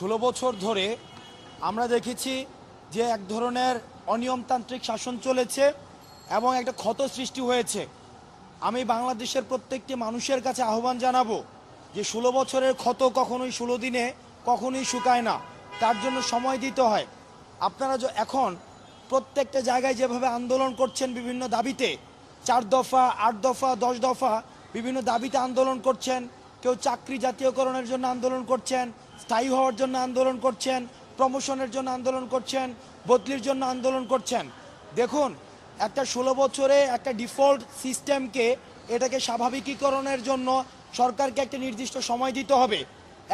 ষোলো বছর ধরে আমরা দেখেছি যে এক ধরনের অনিয়মতান্ত্রিক শাসন চলেছে এবং একটা ক্ষত সৃষ্টি হয়েছে। আমি বাংলাদেশের প্রত্যেকটি মানুষের কাছে আহ্বান জানাব যে ষোলো বছরের ক্ষত কখনোই ষোলো দিনে কখনোই শুকায় না। তার জন্য সময় দিতে হয়। আপনারা য- এখন প্রত্যেকটা জায়গায় যেভাবে আন্দোলন করছেন বিভিন্ন দাবিতে, চার দফা, আট দফা, দশ দফা বিভিন্ন দাবিতে আন্দোলন করছেন, কেউ চাকরি জাতীয়করণের জন্য আন্দোলন করছেন স্থায়ী হওয়ার জন্য আন্দোলন করছেন প্রমোশনের জন্য আন্দোলন করছেন, বদলির জন্য আন্দোলন করছেন। দেখুন, একটা ষোলো বছরে একটা ডিফল্ট সিস্টেমকে এটাকে স্বাভাবিকীকরণের জন্য সরকারকে একটা নির্দিষ্ট সময় দিতে হবে।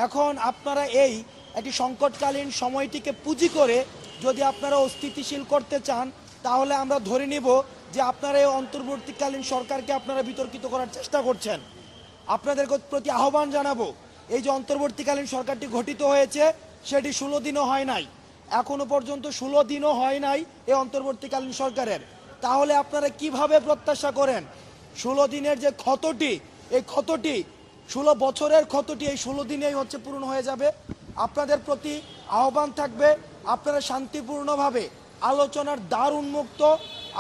এখন আপনারা এই একটি সংকটকালীন সময়টিকে পুঁজি করে যদি আপনারা অস্থিতিশীল করতে চান, তাহলে আমরা ধরে নিব যে আপনারা এই অন্তর্বর্তীকালীন সরকারকে আপনারা বিতর্কিত করার চেষ্টা করছেন। আপনাদের প্রতি আহ্বান জানাব এই যে অন্তর্বর্তীকালীন সরকারটি গঠিত হয়েছে, সেটি ষোলো দিনও হয় নাই। এখনও পর্যন্ত ষোলো দিনও হয় নাই এই অন্তর্বর্তীকালীন সরকারের। তাহলে আপনারা কীভাবে প্রত্যাশা করেন? ষোলো দিনের যে ক্ষতটি, এই ক্ষতটি, ষোলো বছরের ক্ষতটি এই ষোলো দিনেই হচ্ছে পূরণ হয়ে যাবে? আপনাদের প্রতি আহ্বান থাকবে, আপনারা শান্তিপূর্ণভাবে আলোচনার দ্বার উন্মুক্ত,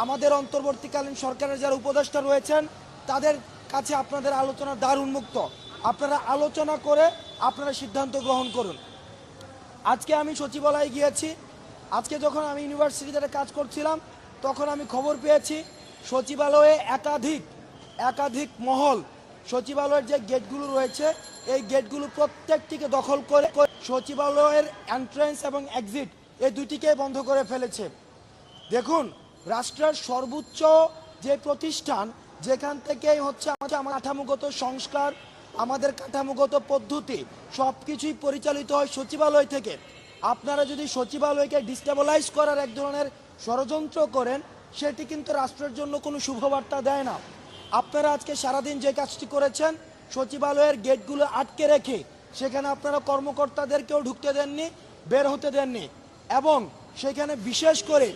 আমাদের অন্তর্বর্তীকালীন সরকারের যারা উপদেষ্টা রয়েছেন, তাদের কাছে আপনাদের আলোচনার দ্বার উন্মুক্ত। আপনারা আলোচনা করে আপনারা সিদ্ধান্ত গ্রহণ করুন। আজকে আমি সচিবালয়ে গিয়েছি। আজকে যখন আমি ইউনিভার্সিটিতে কাজ করছিলাম, তখন আমি খবর পেয়েছি, সচিবালয়ে একাধিক একাধিক মহল, সচিবালয়ের যে গেটগুলো রয়েছে, এই গেটগুলো প্রত্যেকটিকে দখল করে সচিবালয়ের এন্ট্রেন্স এবং এক্সিট এই দুটিকে বন্ধ করে ফেলেছে। দেখুন, রাষ্ট্রের সর্বোচ্চ যে প্রতিষ্ঠান, যেখান থেকে হচ্ছে আমাদের আমার কাঠামোগত সংস্কার আমাদের কাঠামোগত পদ্ধতি সব কিছুই পরিচালিত হয় সচিবালয় থেকে। আপনারা যদি সচিবালয়কে ডিস্টেবলাইজ করার এক ধরনের ষড়যন্ত্র করেন, সেটি কিন্তু রাষ্ট্রের জন্য কোনো শুভবার্তা দেয় না। আপনারা আজকে সারাদিন যে কাজটি করেছেন, সচিবালয়ের গেটগুলো আটকে রেখে সেখানে আপনারা কর্মকর্তাদেরকেও ঢুকতে দেননি, বের হতে দেননি এবং সেখানে বিশেষ করে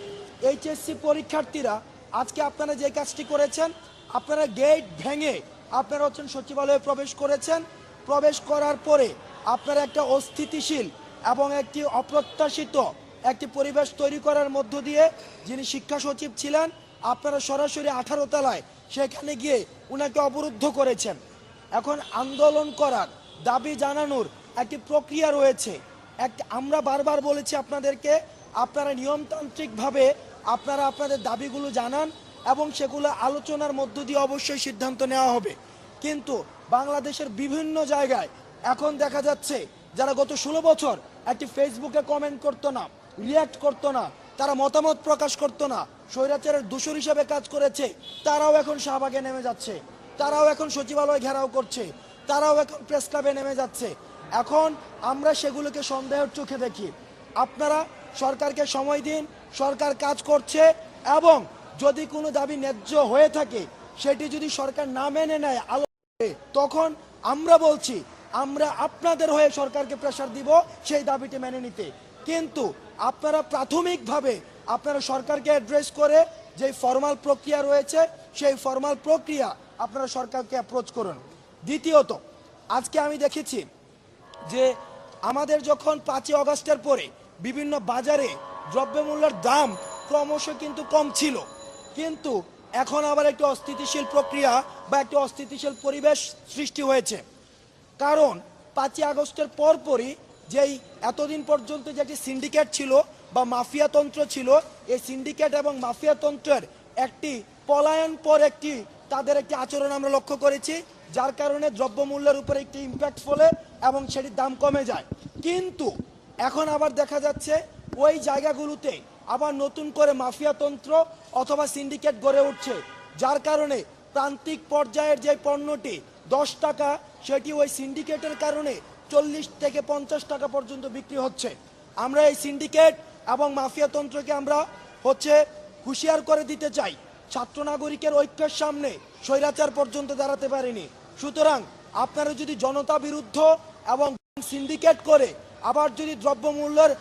এইচএসসি পরীক্ষার্থীরা আজকে আপনারা যে কাজটি করেছেন, আপনারা গেট ভেঙে আপনারা হচ্ছেন সচিবালয়ে প্রবেশ করেছেন। প্রবেশ করার পরে আপনারা একটা অস্থিতিশীল এবং একটি অপ্রত্যাশিত একটি পরিবেশ তৈরি করার মধ্য দিয়ে যিনি শিক্ষা সচিব ছিলেন, আপনারা সরাসরি আঠারো তলায় সেখানে গিয়ে উনাকে অবরুদ্ধ করেছেন। এখন আন্দোলন করার দাবি জানানোর একটি প্রক্রিয়া রয়েছে। এক, আমরা বারবার বলেছি আপনাদেরকে, আপনারা নিয়মতান্ত্রিকভাবে আপনারা আপনাদের দাবিগুলো জানান এবং সেগুলো আলোচনার মধ্য দিয়ে অবশ্যই সিদ্ধান্ত নেওয়া হবে। কিন্তু বাংলাদেশের বিভিন্ন জায়গায় এখন দেখা যাচ্ছে যারা গত ষোলো বছর একটি ফেসবুকে কমেন্ট করতো না রিয়াক্ট করতো না, তারা মতামত প্রকাশ করতো না, স্বৈরাচারের দূষর হিসাবে কাজ করেছে, তারাও এখন শাহবাগে নেমে যাচ্ছে, তারাও এখন সচিবালয় ঘেরাও করছে, তারাও এখন প্রেস ক্লাবে নেমে যাচ্ছে। এখন আমরা সেগুলোকে সন্দেহের চোখে দেখি। আপনারা সরকারকে সময় দিন, সরকার কাজ করছে এবং যদি কোনো দাবি ন্যায্য হয়ে থাকে, সেটি যদি সরকার না মেনে নেয়, আলো তখন আমরা বলছি, আমরা আপনাদের হয়ে সরকারকে প্রেশার দিব সেই দাবিটি মেনে নিতে। কিন্তু আপনারা প্রাথমিকভাবে আপনারা সরকারকে অ্যাড্রেস করে যে ফর্মাল প্রক্রিয়া রয়েছে, সেই ফর্মাল প্রক্রিয়া আপনারা সরকারকে অ্যাপ্রোচ করুন। দ্বিতীয়ত, আজকে আমি দেখেছি যে আমাদের যখন পাঁচই অগস্টের পরে বিভিন্ন বাজারে দ্রব্যমূল্যের দাম ক্রমশ কিন্তু কম ছিল। কিন্তু এখন আবার একটি অস্থিতিশীল প্রক্রিয়া বা একটি অস্থিতিশীল পরিবেশ সৃষ্টি হয়েছে। কারণ পাঁচই আগস্টের পরপরই যেই এতদিন পর্যন্ত যে একটি সিন্ডিকেট ছিল বা মাফিয়াতন্ত্র ছিল, এই সিন্ডিকেট এবং মাফিয়াতন্ত্রের একটি পলায়ন পর একটি তাদের একটি আচরণ আমরা লক্ষ্য করেছি, যার কারণে দ্রব্যমূল্যের উপরে একটি ইম্প্যাক্ট ফলে এবং সেটির দাম কমে যায়। কিন্তু এখন আবার দেখা যাচ্ছে ওই জায়গাগুলোতে আবার নতুন করে মাফিয়াতন্ত্র অথবা সিন্ডিকেট গড়ে উঠছে। যার কারণে প্রান্তিক পর্যায়ের যে পণ্যটি, দশ টাকা, সেটি ওই সিন্ডিকেটের কারণে চল্লিশ থেকে পঞ্চাশ টাকা পর্যন্ত বিক্রি হচ্ছে। আমরা এই সিন্ডিকেট এবং মাফিয়াতন্ত্রকে আমরা হচ্ছে হুঁশিয়ার করে দিতে চাই। ছাত্র নাগরিকের ঐক্যের সামনে স্বৈরাচার পর্যন্ত দাঁড়াতে পারেনি। সুতরাং আপনারা যদি জনতা বিরুদ্ধ এবং সিন্ডিকেট করে আবার যদি দ্রব্যমূল্যের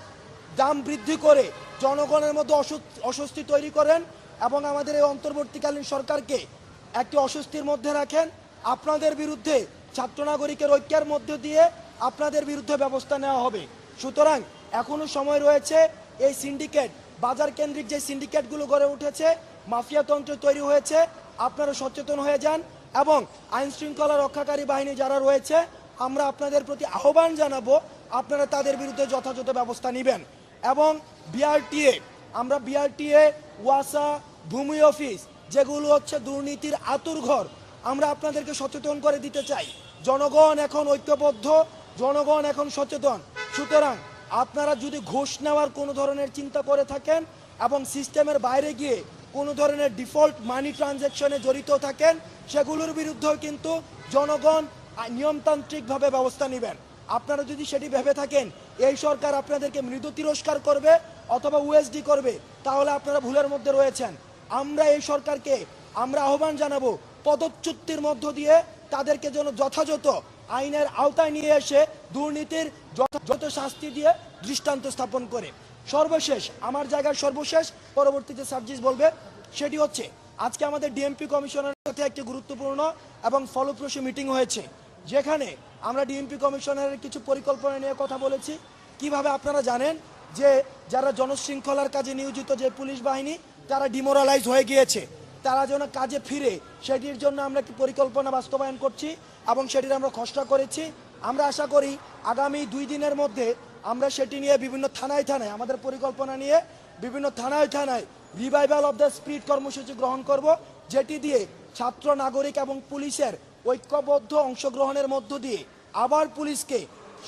দাম বৃদ্ধি করে জনগণের মধ্যে অস্বস্তি- তৈরি করেন এবং আমাদের এই অন্তর্বর্তীকালীন সরকারকে একটি অস্বস্তির মধ্যে রাখেন। আপনাদের বিরুদ্ধে ছাত্র নাগরিকের ঐক্যের মধ্য দিয়ে আপনাদের বিরুদ্ধে ব্যবস্থা নেওয়া হবে। সুতরাং এখনও সময় রয়েছে এই সিন্ডিকেট বাজার কেন্দ্রিক যে সিন্ডিকেটগুলো গড়ে উঠেছে মাফিয়াতন্ত্র তৈরি হয়েছে, আপনারা সচেতন হয়ে যান এবং আইন শৃঙ্খলা রক্ষাকারী বাহিনী যারা রয়েছে, আমরা আপনাদের প্রতি আহ্বান জানাব, আপনারা তাদের বিরুদ্ধে যথাযথ ব্যবস্থা নেবেন। এবং বিআরটিএ আমরা বিআরটিএ ওয়াসা, ভূমি অফিস, যেগুলো হচ্ছে দুর্নীতির আতুর ঘর, আমরা আপনাদেরকে সচেতন করে দিতে চাই। জনগণ এখন ঐক্যবদ্ধ, জনগণ এখন সচেতন। সুতরাং আপনারা যদি ঘোষ নেওয়ার কোনো ধরনের চিন্তা করে থাকেন এবং সিস্টেমের বাইরে গিয়ে কোনো ধরনের ডিফল্ট মানি ট্রানজ্যাকশনে জড়িত থাকেন, সেগুলোর বিরুদ্ধেও কিন্তু জনগণ নিয়মতান্ত্রিকভাবে ব্যবস্থা নেবেন। আপনারা যদি সেটি ভেবে থাকেন এই সরকার আপনাদেরকে মৃদু তিরস্কার করবে অথবা ওএসডি করবে, তাহলে আপনারা ভুলের মধ্যে রয়েছেন। আমরা এই সরকারকে, আমরা আহ্বান জানাব পদচ্যুতির মধ্য দিয়ে তাদেরকে যেন যথাযথ আইনের আওতায় নিয়ে এসে দুর্নীতির যথাযথ শাস্তি দিয়ে দৃষ্টান্ত স্থাপন করে। সর্বশেষ, আমার জায়গার সর্বশেষ, পরবর্তীতে সার্জিস বলবে, সেটি হচ্ছে, আজকে আমাদের ডিএমপি কমিশনের সাথে একটি গুরুত্বপূর্ণ এবং ফলপ্রসূ মিটিং হয়েছে। যেখানে আমরা ডিএমপি কমিশনারের কিছু পরিকল্পনা নিয়ে কথা বলেছি। কীভাবে আপনারা জানেন যে যারা জনশৃঙ্খলার কাজে নিয়োজিত যে পুলিশ বাহিনী, তারা ডিমোরালাইজ হয়ে গিয়েছে। তারা যেন কাজে ফিরে, সেটির জন্য আমরা একটি পরিকল্পনা বাস্তবায়ন করছি এবং সেটির আমরা খসড়া করেছি। আমরা আশা করি আগামী দুই দিনের মধ্যে আমরা সেটি নিয়ে বিভিন্ন থানায় থানায়, আমাদের পরিকল্পনা নিয়ে বিভিন্ন থানায় থানায় রিভাইভাল অফ দ্য স্পিড কর্মসূচি গ্রহণ করব, যেটি দিয়ে ছাত্র, নাগরিক এবং পুলিশের ঐক্যবদ্ধ অংশগ্রহণের মধ্য দিয়ে আবার পুলিশকে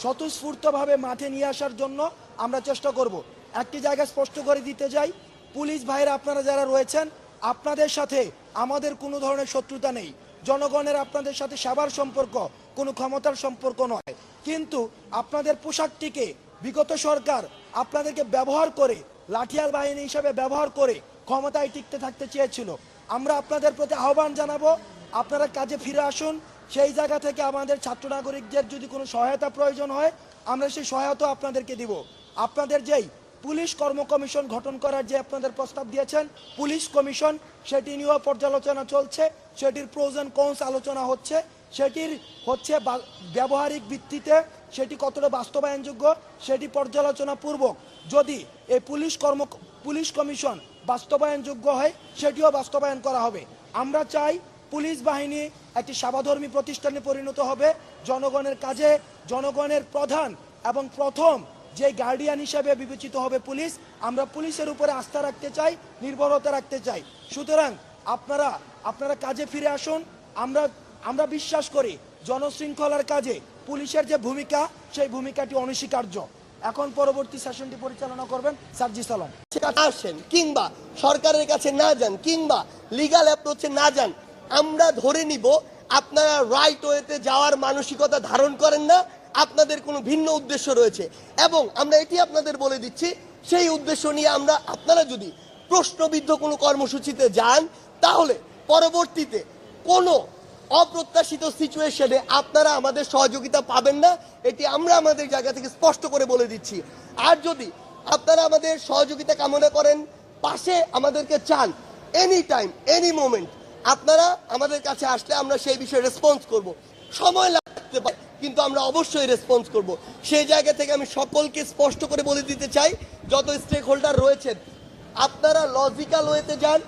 স্বতঃস্ফূর্তভাবে মাঠে নিয়ে আসার জন্য আমরা চেষ্টা করব। একটি জায়গা স্পষ্ট করে দিতে যাই পুলিশ ভাইরা আপনারা যারা রয়েছেন, আপনাদের সাথে আমাদের কোনো ধরনের শত্রুতা নেই। জনগণের আপনাদের সাথে সেবার সম্পর্ক, কোনো ক্ষমতার সম্পর্ক নয়। কিন্তু আপনাদের পোশাকটিকে বিগত সরকার আপনাদেরকে ব্যবহার করে লাঠিয়াল বাহিনী হিসাবে ব্যবহার করে ক্ষমতায় টিকতে থাকতে চেয়েছিল। আমরা আপনাদের প্রতি আহ্বান জানাব আপনারা কাজে ফিরে আসুন। সেই জায়গা থেকে আমাদের ছাত্র নাগরিকদের যদি কোনো সহায়তা প্রয়োজন হয়, আমরা সেই সহায়তা আপনাদেরকে দিব। আপনাদের যেই পুলিশ কর্ম কমিশন গঠন করার যে আপনাদের প্রস্তাব দিয়েছেন, পুলিশ কমিশন সেটি নিয়েও পর্যালোচনা চলছে। সেটির অ্যান্ড কনস আলোচনা হচ্ছে। সেটির হচ্ছে ব্যবহারিক ভিত্তিতে সেটি কতটা বাস্তবায়নযোগ্য, সেটি পর্যালোচনা পূর্বক যদি এই পুলিশ কর্ম, পুলিশ কমিশন বাস্তবায়নযোগ্য হয়, সেটিও বাস্তবায়ন করা হবে। আমরা চাই পুলিশ বাহিনী একটি সেবাধর্মী প্রতিষ্ঠানে পরিণত হবে। জনগণের কাজে জনগণের প্রধান এবং প্রথম যে গার্ডিয়ান হিসাবে বিবেচিত হবে পুলিশ, আমরা পুলিশের উপরে আস্থা রাখতে চাই, নির্ভরতা রাখতে চাই। সুতরাং আপনারা আপনারা কাজে ফিরে আসুন। আমরা আমরা বিশ্বাস করি জনশৃঙ্খলার কাজে পুলিশের যে ভূমিকা, সেই ভূমিকাটি অনস্বীকার্য। এখন পরবর্তী সেশনটি পরিচালনা করবেন সার্জি সালাম। আসেন কিংবা সরকারের কাছে না যান, কিংবা লিগাল অ্যাপ্রোচে না যান আমরা ধরে নিব, আপনারা রাইট ওয়েতে যাওয়ার মানসিকতা ধারণ করেন না, আপনাদের কোনো ভিন্ন উদ্দেশ্য রয়েছে। এবং আমরা এটি আপনাদের বলে দিচ্ছি, সেই উদ্দেশ্য নিয়ে আমরা আপনারা যদি প্রশ্নবিদ্ধ কোনো কর্মসূচিতে যান, তাহলে পরবর্তীতে কোনো অপ্রত্যাশিত সিচুয়েশনে আপনারা আমাদের সহযোগিতা পাবেন না, এটি আমরা আমাদের জায়গা থেকে স্পষ্ট করে বলে দিচ্ছি। আর যদি আপনারা আমাদের সহযোগিতা কামনা করেন, পাশে আমাদেরকে চান এনি টাইম এনি মোমেন্ট আপনারা আমাদের কাছে আসলে আমরা সেই বিষয়ে রেসপন্স করব। সময় লাগতে পারে, কিন্তু আমরা অবশ্যই রেসপন্স করব। সেই জায়গা থেকে আমি সকলকে স্পষ্ট করে বলে দিতে চাই, যত স্টেক হোল্ডার রয়েছেন, আপনারা লজিক্যাল ওয়েতে যান,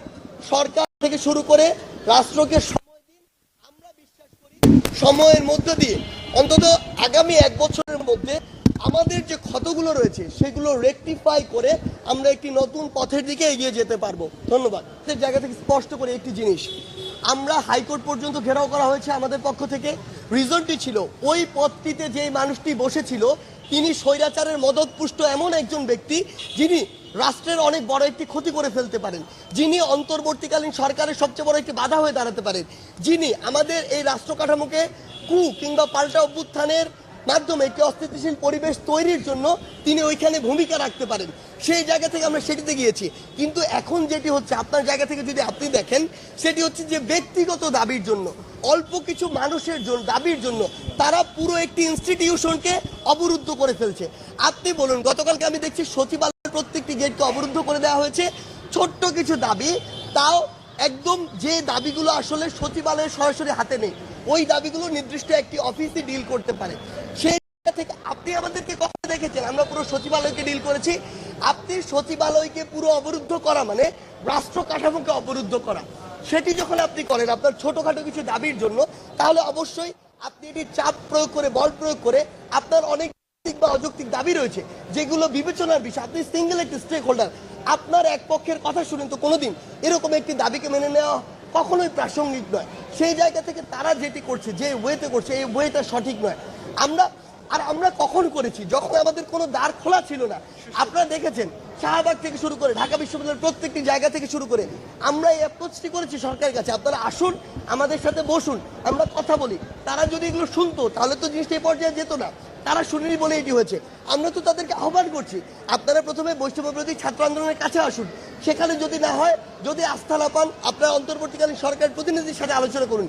সরকার থেকে শুরু করে রাষ্ট্রকে সময় দিন, আমরা বিশ্বাস করি, সময়ের মধ্য দিয়ে, অন্তত আগামী এক বছরের মধ্যে আমাদের যে ক্ষতগুলো রয়েছে, সেগুলো রেকটিফাই করে আমরা একটি নতুন পথের দিকে এগিয়ে যেতে পারব। ধন্যবাদ। জায়গা থেকে স্পষ্ট করে একটি জিনিস। আমরা হাইকোর্ট পর্যন্ত ঘেরাও করা হয়েছে আমাদের পক্ষ থেকে। রিজনটি ছিল, ওই পথটিতে যে মানুষটি বসেছিল, তিনি স্বৈরাচারের মদতপুষ্ট এমন একজন ব্যক্তি যিনি রাষ্ট্রের অনেক বড় একটি ক্ষতি করে ফেলতে পারেন। যিনি অন্তর্বর্তীকালীন সরকারের সবচেয়ে বড় একটি বাধা হয়ে দাঁড়াতে পারেন। যিনি আমাদের এই রাষ্ট্র কাঠামোকে কু কিংবা পাল্টা অভ্যুত্থানের মাধ্যমে একটি অস্থিতিশীল পরিবেশ তৈরির জন্য তিনি ওইখানে ভূমিকা রাখতে পারেন। সেই জায়গা থেকে আমরা সেটিতে গিয়েছি। কিন্তু এখন যেটি হচ্ছে, আপনার জায়গা থেকে যদি আপনি দেখেন, সেটি হচ্ছে যে ব্যক্তিগত দাবির জন্য, অল্প কিছু মানুষের জন্য দাবির জন্য তারা পুরো একটি ইনস্টিটিউশনকে অবরুদ্ধ করে ফেলছে। আপনি বলুন, গতকালকে আমি দেখছি সচিবালয়ের প্রত্যেকটি গেটকে অবরুদ্ধ করে দেওয়া হয়েছে। ছোট্ট কিছু দাবি, তাও একদম যে দাবিগুলো আসলে সচিবালয়ের সরাসরি হাতে নেই, ওই দাবিগুলো নির্দিষ্ট একটি অফিসে ডিল করতে পারে। থেকে আপনি আমাদেরকে কখন দেখেছেন? আমরা পুরো সচিবালয়কে ডিল করেছি। আপনি সচিবালয়কে পুরো অবরুদ্ধ করা মানে রাষ্ট্র কাঠামোকে অবরুদ্ধ করা। সেটি যখন আপনি করেন আপনার ছোটখাটো কিছু দাবির জন্য, তাহলে অবশ্যই আপনি এটি চাপ প্রয়োগ করে, বল প্রয়োগ করে আপনার অনেক বা অযৌক্তিক দাবি রয়েছে, যেগুলো বিবেচনার বিষয়। আপনি সিঙ্গেল একটি স্টেক হোল্ডার আপনার এক পক্ষের কথা শুনেন তো কোনোদিন এরকম একটি দাবিকে মেনে নেওয়া কখনোই প্রাসঙ্গিক নয়। সেই জায়গা থেকে তারা যেটি করছে, যে ওয়েতে করছে, এই ওয়েটা সঠিক নয়। আমরা আর আমরা কখন করেছি? যখন আমাদের কোনো দ্বার খোলা ছিল না। আপনারা দেখেছেন, শাহবাগ থেকে শুরু করে ঢাকা বিশ্ববিদ্যালয়ের প্রত্যেকটি জায়গা থেকে শুরু করে আমরা এই অ্যাপ্রোচটি করেছি সরকারের কাছে। আপনারা আসুন, আমাদের সাথে বসুন, আমরা কথা বলি। তারা যদি এগুলো শুনতো, তাহলে তো জিনিসটা এই পর্যায়ে যেত না। তারা শুনেনি বলে এটি হয়েছে। আমরা তো তাদেরকে আহ্বান করছি, আপনারা প্রথমে বৈষ্ণব বিরোধী ছাত্র আন্দোলনের কাছে আসুন। সেখানে যদি না হয়, যদি আস্থা না পান, আপনারা অন্তর্বর্তীকালীন সরকার প্রতিনিধির সাথে আলোচনা করুন।